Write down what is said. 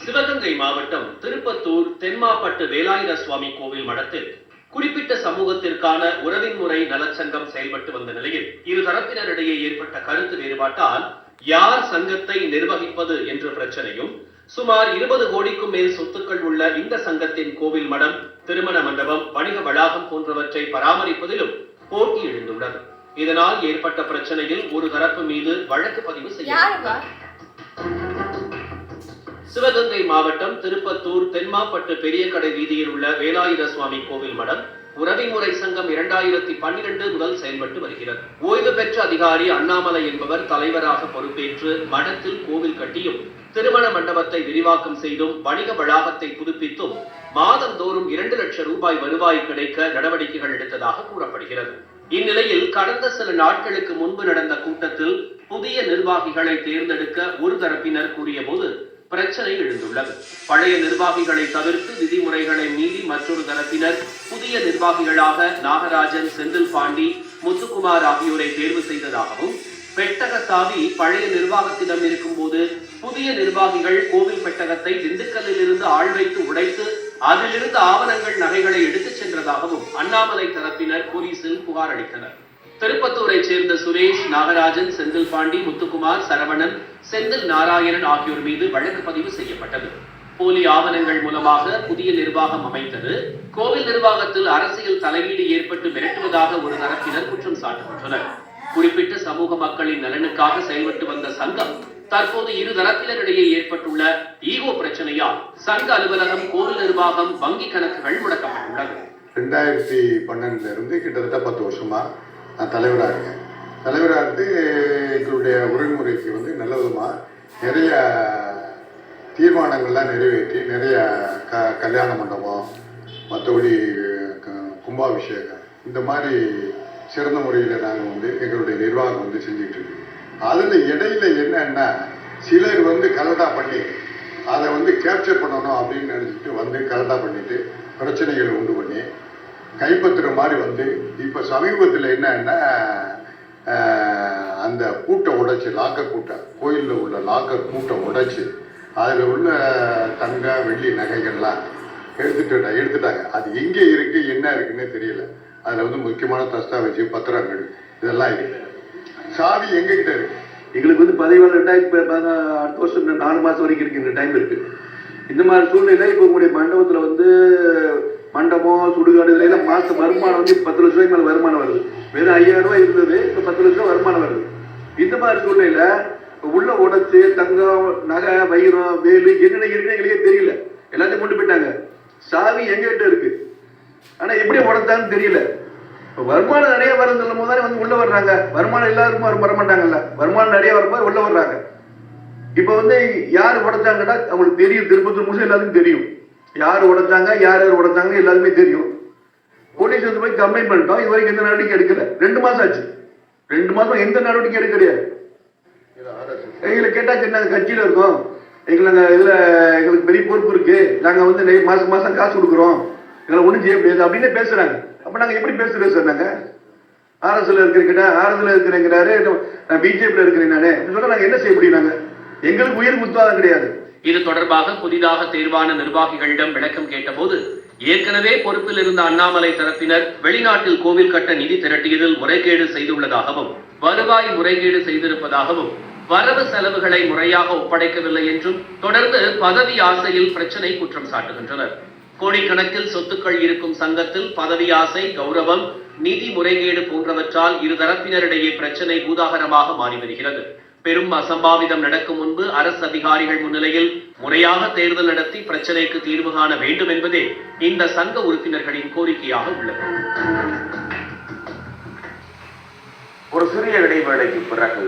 சிவகங்கை மாவட்டம் திருப்பத்தூர் தென்மாப்பட்டு வேலாயுத சுவாமி கோவில் மடத்தில் குறிப்பிட்ட சமூகத்திற்கான உறவின் முறை நலச்சங்கம் செயல்பட்டு வந்த நிலையில் இரு தரப்பினரிடையே ஏற்பட்ட கருத்து வேறுபாட்டால் யார் சங்கத்தை நிர்வகிப்பது என்ற பிரச்சனையும் சுமார் இருபது கோடிக்கும் மேல் சொத்துக்கள் உள்ள இந்த சங்கத்தின் கோவில் மடம் திருமண மண்டபம் வணிக வளாகம் போன்றவற்றை பராமரிப்பதிலும் போட்டி எழுந்துள்ளது இதனால் ஏற்பட்ட பிரச்சனையில் ஒரு தரப்பு மீது வழக்கு பதிவு செய்ய யாருப்பா சிவகங்கை மாவட்டம் திருப்பத்தூர் தென்மாப்பட்டு பெரிய கடை வீதியில் உள்ள வேலாயுத சுவாமி கோவில் மடம் உறவிமுறை சங்கம் இரண்டாயிரத்தி பன்னிரண்டு முதல் செயல்பட்டு வருகிறது. ஓய்வு பெற்ற அதிகாரி அண்ணாமலை என்பவர் தலைவராக பொறுப்பேற்று மடத்தில் கோவில் கட்டியும் திருமண மண்டபத்தை விரிவாக்கம் செய்தும் வணிக வளாகத்தை புதுப்பித்தும் மாதந்தோறும் இரண்டு லட்சம் ரூபாய் வருவாய் கிடைக்க நடவடிக்கைகள் எடுத்ததாக கூறப்படுகிறது. இந்நிலையில் கடந்த சில நாட்களுக்கு முன்பு நடந்த கூட்டத்தில் புதிய நிர்வாகிகளை தேர்ந்தெடுக்க ஒரு தரப்பினர் கூறியபோது பிரச்சனை எழுந்துள்ளது. பழைய நிர்வாகிகளை தவிர்த்து விதிமுறைகளை மீறி மற்றொரு தரப்பினர் புதிய நிர்வாகிகளாக நாகராஜன் செந்தில் பாண்டி முத்துக்குமார் ஆகியோரை தேர்வு செய்ததாகவும் பெட்டக சாவி பழைய நிர்வாகத்திடம் இருக்கும்போது புதிய நிர்வாகிகள் கோவில் பெட்டகத்தை திண்டுக்கல்லில் இருந்து ஆள் வைத்து உடைத்து அதிலிருந்து ஆவணங்கள் நகைகளை எடுத்துச் சென்றதாகவும் அண்ணாமலை தரப்பினர் போலீசில் புகார் அளித்தனர். திருப்பத்தூரை சேர்ந்த சுரேஷ் நாகராஜன் செந்தில் பாண்டி முத்துக்குமார் சரவணன் செந்தில் நாராயணன் ஆகியோர் மீது வழக்கு பதிவு செய்யப்பட்டது. போலி ஆவணங்கள் மூலமாக புதிய நிர்வாகம் அமைத்தது. கோவில் நிர்வாகத்தில் அரசியல் தலையீடு ஏற்பட்டு மிரட்டுவதாக ஒரு தரப்பினர் குற்றம் சாட்டப்பட்டனர். குறிப்பிட்ட சமூக மக்களின் நலனுக்காக செயல்பட்டு வந்த சங்கம் தற்போது இரு தரப்பினரிடையே ஏற்பட்டுள்ள ஈகோ பிரச்சனையால் சங்க அலுவலகம் கோவில் நிர்வாகம் வங்கி கணக்குகள் முடக்கப்பட்டுள்ளது. ரெண்டாயிரத்தி பன்னெண்டுல இருந்து கிட்டத்தட்ட பத்து வருஷமா நான் தலைவராக இருக்கேன். தலைவராக இருந்து எங்களுடைய உரைமுறைக்கு வந்து நல்ல விதமாக நிறைய தீர்மானங்கள்லாம் நிறைவேற்றி நிறைய க கல்யாண மண்டபம் மற்றபடி க- கும்பாபிஷேகம் இந்த மாதிரி சிறந்த முறையில் நாங்கள் வந்து எங்களுடைய நிர்வாகம் வந்து செஞ்சுக்கிட்டு இருக்கோம். அதில் இடையில என்னன்னா சிலர் வந்து கலடா பண்ணி அதை வந்து கேப்சர் பண்ணணும் அப்படின்னு நினச்சிட்டு வந்து கரெக்டாக பண்ணிட்டு பிரச்சனைகளை உண்டு பண்ணி கைப்பற்றுற மாதிரி வந்து இப்போ சமீபத்தில் என்னன்னா அந்த கூட்டை உடைச்சி லாக்கர் கூட்டை கோயிலில் உள்ள லாக்கர் கூட்டை உடைச்சி அதில் உள்ள தங்க வெள்ளி நகைகள்லாம் எடுத்துட்டு எடுத்துட்டாங்க. அது எங்கே இருக்குது என்ன இருக்குன்னு தெரியல. அதில் வந்து முக்கியமான தஸ்தாவேஜ் பத்திரங்கள் இதெல்லாம் இருக்குது சாவி எங்ககிட்ட இருக்குது எங்களுக்கு வந்து பதவியாளர் டைம் இப்போ அடுத்த வருஷம் நாலு மாதம் வரைக்கும் இருக்கு இந்த டைம் இருக்கு. இந்த மாதிரி சூழ்நிலை இப்போ உங்களுடைய மண்டபத்தில் வந்து மண்டபம் சுடுகாடு இதுல எல்லாம் மாச வருமானம் வந்து பத்து லட்ச ரூபாய்க்கு மேலே வருமானம் வருது. வெறும் ஐயாயிரம் ரூபாய் இருந்தது இப்போ பத்து லட்ச ரூபாய் வருமானம் வருது. இந்த மாதிரி சூழ்நிலையில உள்ள உடச்சு தங்கம் நகை வைரம் வேலு என்னென்ன இருக்குன்னு எங்களுக்கே தெரியல. எல்லாத்தையும் கொண்டு போயிட்டாங்க. சாவி எங்ககிட்ட இருக்கு. ஆனா எப்படி உடச்சான்னு தெரியல. இப்போ வருமானம் நிறைய வருதுன்னு சொல்லும் போது வந்து உள்ள வர்றாங்க. வருமானம் எல்லாருக்கும் வர மாட்டாங்கல்ல வருமானம் நிறைய வரும்போது உள்ள வர்றாங்க. இப்போ வந்து யார் உடைச்சாங்கன்னா அவங்களுக்கு தெரியும். திருப்பத்தூர் முழுசும் எல்லாத்துக்கும் தெரியும். யார் உடைச்சாங்க யார் யார் உடைச்சாங்கன்னு எல்லாருமே தெரியும். போலீஸ் வந்து போய் கம்ப்ளைண்ட் பண்ணிட்டோம். இது வரைக்கும் எந்த நடவடிக்கை எடுக்கல. ரெண்டு மாசம் ஆச்சு. ரெண்டு மாசம் எந்த நடவடிக்கை எடுக்க கிடையாது எங்களை கேட்டாச்சு நாங்கள் கட்சியில் இருக்கோம். எங்களுக்கு இதில் எங்களுக்கு பெரிய பொறுப்பு இருக்கு. நாங்கள் வந்து நெய் மாசம் மாசம் காசு கொடுக்குறோம். எங்களை ஒன்றும் செய்ய முடியாது அப்படின்னு பேசுறாங்க. அப்ப நாங்க எப்படி பேசுறது சார் நாங்க? ஆர்எஸ்ல இருக்கிறீங்க ஆர்எஸ்ல இருக்கிறேங்கிறாரு நான் பிஜேபியில் இருக்கிறேன் நானே. அப்படின்னு நாங்க என்ன செய்ய முடியும் நாங்க? எங்களுக்கு உயிர் உத்வாதம் கிடையாது. இது தொடர்பாக புதிதாக தேர்வான நிர்வாகிகளிடம் விளக்கம் கேட்டபோது ஏற்கனவே பொறுப்பில் இருந்த அண்ணாமலை தரப்பினர் வெளிநாட்டில் கோவில் கட்ட நிதி திரட்டியதில் முறைகேடு செய்துள்ளதாகவும் வருவாய் முறைகேடு செய்திருப்பதாகவும் வரவு செலவுகளை முறையாக ஒப்படைக்கவில்லை என்றும் தொடர்ந்து பதவி ஆசையில் பிரச்சனை குற்றம் சாட்டுகின்றனர். கோடிக்கணக்கில் சொத்துக்கள் இருக்கும் சங்கத்தில் பதவி ஆசை கௌரவம் நிதி முறைகேடு போன்றவற்றால் இரு தரப்பினரிடையே பிரச்சனை பூதாகரமாக மாறி வருகிறது. பெரும் அசம்பாவிதம் நடக்கும் முன்பு அரசு அதிகாரிகள் முன்னிலையில் முறையாக தேர்தல் நடத்தி பிரச்சனைக்கு தீர்வு காண வேண்டும் என்பதே இந்த சங்க உறுப்பினர்களின் கோரிக்கையாக உள்ளது. ஒரு சிறிய இடைவேளைக்கு பிறகு